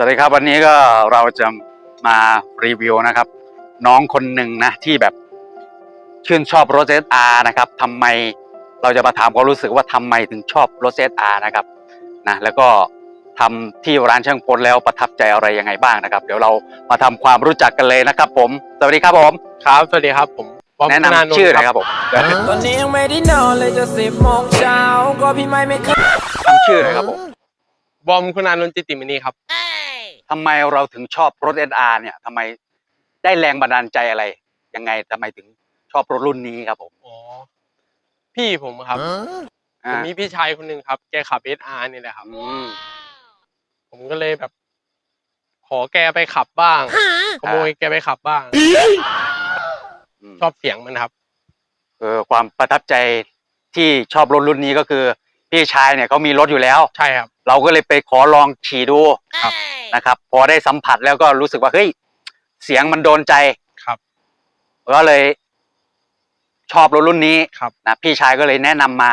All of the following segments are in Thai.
สวัสดีครับวันนี้ก็เราจะมารีวิวนะครับ น้องคนหนึ่งนะที่แบบชื่นชอบรถเซอานะครับทำไมเราจะมาถามความรู้สึกว่าทำไมถึงชอบรถเซอานะครับนะแล้วก็ทำที่ร้านช่างพลแล้วประทับใจอะไรยังไงบ้างนะครับ เดี๋ยวเรามาทำความรู้จักกันเลยนะครับผม สวัสดีครับผมครับสวัสดีครับผมบอมแนะธานำชื่อหน่อยครับผมตอนนี้ยังไม่ได้นอนเลยจะสิบโมงเช้าก็พี่ไม่ไม่เคยทำชื่อหน่อยครับผมบอมคุณอานนท์จิตติมณีครับ ทำไมเราถึงชอบรถเออาเนี่ยทำไมได้แรงบันดาลใจอะไร ยังไงทำไมถึงชอบรถรุ่นนี้ครับผมอ๋อพี่ผมครับผอ่ามมีพี่ชายคนหนึ่งครับ แกขับเอสอาร์นี่แหละครับ อืม ผมก็เลยแบบ ขอแกไปขับบ้างขโมยแกไปขับบ้างมชอบเสียงมันครับ เออความประทับใจที่ชอบรถรุ่นนี้ก็คือ พี่ชายเนี่ยเขามีรถอยู่แล้ว ใช่ครับ เราก็เลยไปขอลองขี่ดูครับ นะครับ พอได้สัมผัสแล้วก็รู้สึกว่าเฮ้ยเสียงมันโดนใจครับ ก็เลย ชอบรถรุ่นนี้ครับ นะพี่ชายก็เลยแนะนำมา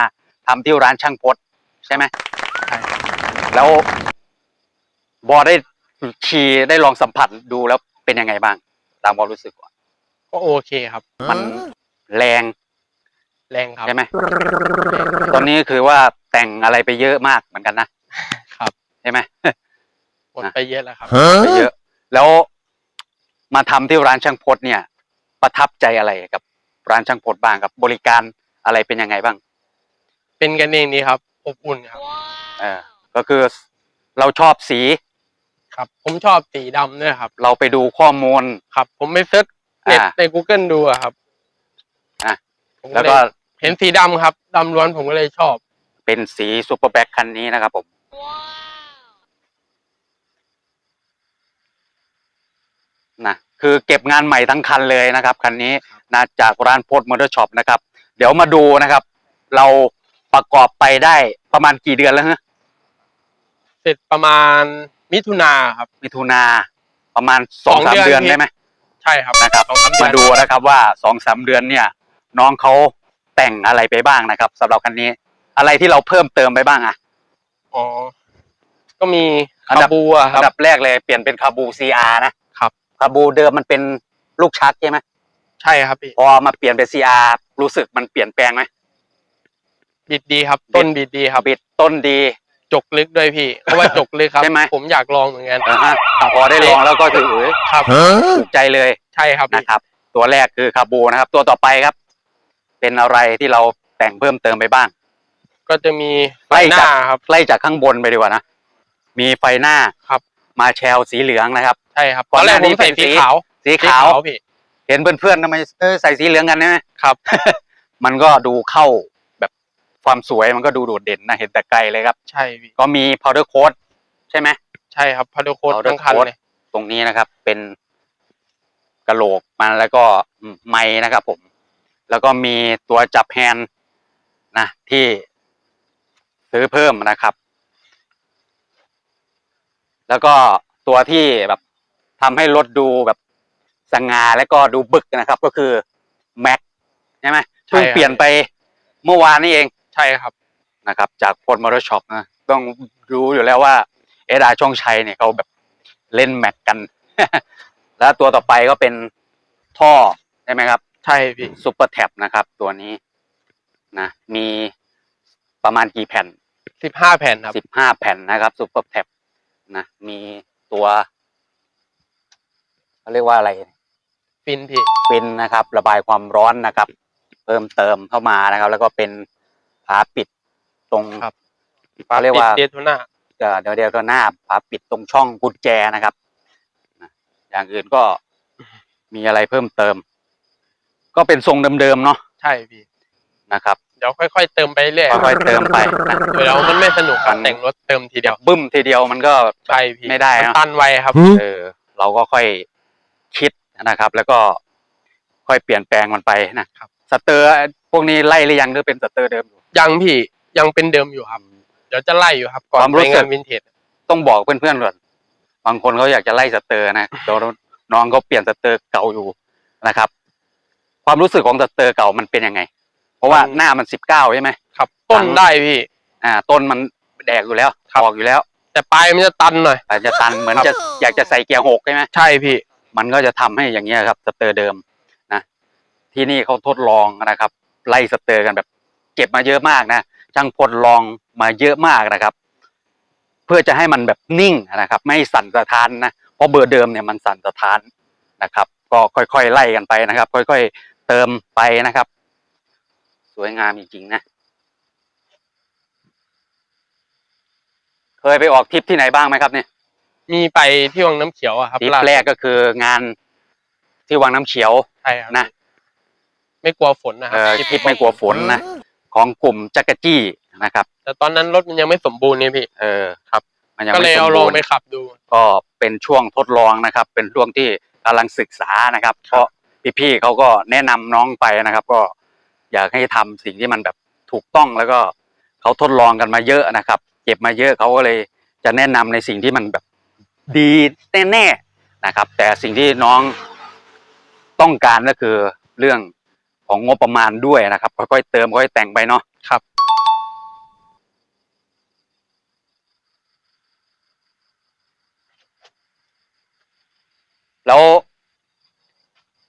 ทำที่ร้านช่างพดใช่ไหมใช่ครับ แล้วบอได้ขี่ได้ลองสัมผัสดูแล้วเป็นยังไงบ้าง ตามความรู้สึกก่อนก็โอเคครับ มันแรง แรงครับ ใช่ไหมตอนนี้คือว่าแต่งอะไรไปเยอะมากเหมือนกันนะครับ ใช่ไหมหมดไปเยอะแล้วครับไปเยอะ แล้วมาทำที่ร้านช่างพดเนี่ย ประทับใจอะไรกับร้านช่างพดบ้างครับบริการอะไรเป็นยังไงบ้าง เป็นกันเองนี้ครับอบอุ่นครับเออก็คือเราชอบสีครับ ผมชอบสีดำด้วยครับ เราไปดูข้อมูลครับ ผมไปเซิร์ชเน็ตอ่าใน Google ดูอะครับอะ ผมแล้วเยก็เห็นสีดำครับดำล้วนผมก็เลยชอบ เป็นสีซูเปอร์แบ็คคันนี้นะครับผม นะ คือเก็บงานใหม่ทั้งคันเลยนะครับ คันนี้นะจากร้านโพสมอเตอร์ช็อปนะครับ เดี๋ยวมาดูนะครับ เราประกอบไปได้ประมาณกี่เดือนแล้วฮะเสร็จประมาณมิถุนาครับ มิถุนาประมาณสองสองสามเดืเดืออนนได้ไหมใช่ครับนะครับ สองสามเดือนมาดูนะครับว่าสองสามเดือนเนี่ย น้องเขาแต่งอะไรไปบ้างนะครับสำหรับคันนี้ อะไรที่เราเพิ่มเติมไปบ้างอะอ๋อ ก็มีอันคาดับบูอะคอัรับนดับแรกเลยเปลี่ยนเป็นคาบู CR นะครับ คาบูเดิมมันเป็นลูกชักใช่ไหมใช่ครับพี่พอมาเปลี่ยนเป็น CR รู้สึกมันเปลี่ยนแปลงไหมบิดดีครับ ต้นบิดดีครับ บิดต้นดี จกลึกด้วยพี่ เพราะว่าจกลึกครับ ใช่ไหม ผมอยากลองเหมือนกันนะฮะพอได้ลองแล้วก็ถือครับ ถูกใจเลยใช่ครับพี่ นะครับ ตัวแรกคือคาบูนะครับ ตัวต่อไปครับ เป็นอะไรที่เราแต่งเพิ่มเติมไปบ้าง ก็จะมีไฟไล่หจากน้าครับ ไล่จากข้างบนไปดีกว่านะ มีไฟหน้าครับ มาแชลสีเหลืองนะครับใช่ครับก่ตออนนหแรน้ากผนี้มใส่เป็นสีสีขาวสีขาวพี่เห็นเพื่อนๆทำไมเออใส่สีเหลืองกันใช่ไหมครับ มันก็ดูเข้าแบบความสวยมันก็ดูโดดเด่นนะเห็นแต่ไกลเลยครับ ใช่พี่ก็มี powder coat ใช่ไหมใช่ครับพาโดโคด powder ทั้งคัน coat เลยตรงนี้นะครับ เป็นกระโหลกมันแล้วก็ไม้นะครับผม แล้วก็มีตัวจับแฮนด์นะที่ซื้อเพิ่มนะครับ แล้วก็ตัวที่แบบทำให้รถดูแบบสง่าและก็ดูบึกนะครับ ก็คือแม็กใช่ไหมเพิ่งเปลี่ยนไปเมื่อวานนี้เองใช่ครับนะครับ จากพลมอเตอร์ช็อปนะต้องรู้อยู่แล้วว่าเอดาช่องชัยเนี่ยเขาแบบเล่นแม็กกัน แล้วตัวต่อไปก็เป็นท่อใช่ไหมครับ ใช่พี่ซุปเปอร์แท็บนะครับ ตัวนี้นะมีประมาณกี่แผ่นสิบห้าแผ่นครับสิบห้าแผ่นนะครับซุปเปอร์แท็บนะมีตัวเขาเรียกว่าอะไรฟินพี่ฟินนะครับ ระบายความร้อนนะครับ เพิ่มเติมเข้ามานะครับ แล้วก็เป็นฝาปิดตรงครับเขาเรียกว่าเดโทน่าเอ่อเดี๋ยวเดี๋ยวตัวหน้าฝาปิดตรงช่องกุญแจนะครับนะอย่างอื่นก็มีอะไรเพิ่มเติม ก็เป็นทรงเดิมๆเนาะใช่พี่ นะครับเดี๋ยวค่อยๆเติมไปเรื่อยค่อยๆเติมไปนะเดี๋ยวมันไม่สนุกมัการนแต่งรถเติมทีเดียวบึ้มทีเดียวมันก็ใช่พี่ไม่ได้มันเนอะตันไวครับเออเราก็ค่อยคิดนะครับ แล้วก็ค่อยเปลี่ยนแปลงมันไปนะครับสเตอร์พวกนี้ไล่หรือยังหรือเป็นสเตอร์เดิมอยู่ยังพี่ยังเป็นเดิมอยู่ครับ เดี๋ยวจะไล่อยู่ครับ ก่อนความรู้ไปสึกงานวินเทจต้องบอกเพื่อนๆก่อนบางคนเขาอยากจะไล่สเตอร์นะเดี๋ยวน้องเขาเปลี่ยนสเตอร์เก่าอยู่นะครับ ความรู้สึกของสเตอร์เก่ามันเป็นยังไง เพราะว่าหน้ามันสิบเก้าใช่ไหมครับ ต้นหลังได้พี่ อ่า ต้นมันแดกอยู่แล้วครับออกอยู่แล้ว แต่ปลายมันจะตันหน่อยอาจจะตันเหมือนจะอยากจะใส่เกียร์หกใช่ไหมใช่พี่ มันก็จะทำให้อย่างเงี้ยครับสเตอร์เดิมนะที่นี่เขาทดลองนะครับ ไล่สเตอร์กันแบบ เก็บมาเยอะมากนะช่างพลลองมาเยอะมากนะครับ เพื่อจะให้มันแบบนิ่งนะครับ ไม่ให้สั่นสะท้านนะเพราะเบอร์เดิมเนี่ยมันสั่นสะท้านนะครับ ก็ค่อยๆไล่กันไปนะครับ ค่อยๆ เติมไปนะครับ สวยงามจริงๆนะ เคยไปออกทริปที่ไหนบ้างไหมครับเนี่ยมีไปที่วังน้ำเขียวอะครับทริปล่าสุดแรกก็คืองานที่วังน้ำเขียวใช่ครับนะไม่กลัวฝนนะคเอรับอทริปไม่กลัวฝนนะของกลุ่มจักรจี้นะครับ แต่ตอนนั้นรถมันยังไม่สมบูรณ์นี่พี่ เออครับ มันยังก็ไม่เลยสเอามลบูองรณ์ไปขับดู ก็เป็นช่วงทดลองนะครับ เป็นช่วงที่กำลังศึกษานะครับ เพราะ พี่ๆเขาก็แนะนำน้องไปนะครับ ก็อยากให้ทำสิ่งที่มันแบบถูกต้องแล้วก็เขาทดลองกันมาเยอะนะครับ เก็บมาเยอะเขาก็เลยจะแนะนำในสิ่งที่มันแบบดีแน่ๆนะครับ แต่สิ่งที่น้องต้องการก็คือเรื่องของงบประมาณด้วยนะครับ ค่อยๆเติมค่อยๆแต่งไปเนาะครับแล้ว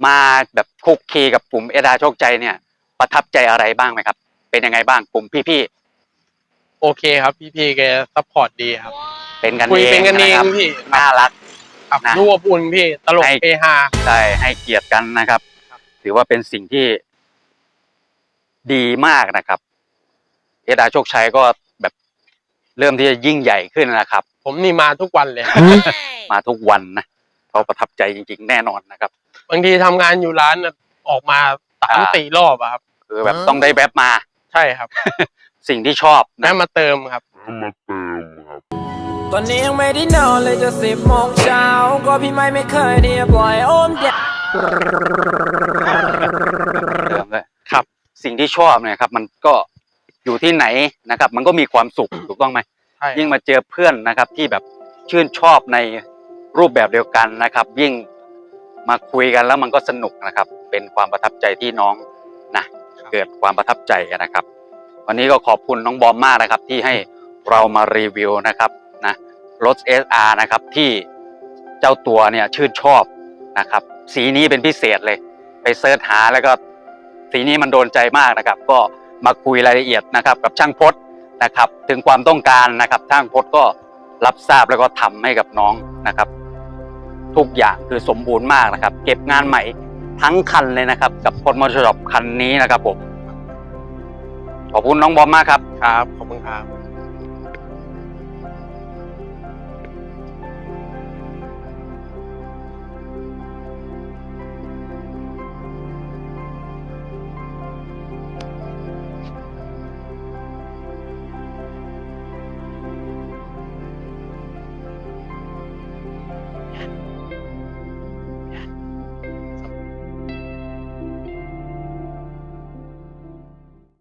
มาแบบคุกคีกับกลุ่มเอดาโชคใจเนี่ย ประทับใจอะไรบ้างไหมครับ เป็นยังไงบ้างกลุ่มพี่โอเคครับพี่ๆแกซัพพอร์ตดีครับ ๆเป็นกันคุยเองเป็นกันเองนะครับพี่น่ารัก ครับนะรูปอุ่นพี่ตลกให้เฮฮา ใช่ให้เกียรติกันนะครับครับ ถือว่าเป็นสิ่งที่ดีมากนะครับ เอดาโชคชัยก็แบบเริ่มที่จะยิ่งใหญ่ขึ้นนะครับ ผมนี่มาทุกวันเลย มาทุกวันนะเขาประทับใจจริง ๆ แน่นอนนะครับ บางทีทำงานอยู่ร้านน่ะออกมาสามอ่า สี่รอบอะครับ คือแบบต้องได้แบบมาใช่ครับสิ่งที่ชอบแม่นะมาเติมครับ ตอนนี้ยังไม่ได้นอนเลยจะสิบโมงเช้า ก็พี่ไม่ไม่เคยที่จะปล่อยโอมเด็กเดิมเลยครับ สิ่งที่ชอบเนี่ยครับ มันก็อยู่ที่ไหนนะครับ มันก็มีความสุขถูกต้องไหมใช่ยิ่งมาเจอเพื่อนนะครับ ที่แบบชื่นชอบในรูปแบบเดียวกันนะครับ ยิ่ง มาคุยกันแล้วมันก็สนุกนะครับ เป็นความประทับใจที่น้องนะเกิดความประทับใจนะครับ วันนี้ก็ขอบคุณน้องบอมมากนะครับ ที่ให้เรามารีวิวนะครับนะรถ SR นะครับที่เจ้าตัวเนี่ยชื่นชอบนะครับ สีนี้เป็นพิเศษเลย ไปเสิร์ชหาแล้วก็สีนี้มันโดนใจมากนะครับ ก็มาคุยรายละเอียดนะครับ กับช่างพศนะครับ ถึงความต้องการนะครับช่างพศก็รับทราบแล้วก็ทำให้กับน้องนะครับ ทุกอย่างคือสมบูรณ์มากนะครับ เก็บงานใหม่ทั้งคันเลยนะครับ กับพลมอเตอร์ช็อปคันนี้นะครับผมขอบคุณน้องบอมมากครับ ครับ ขอบคุณครับ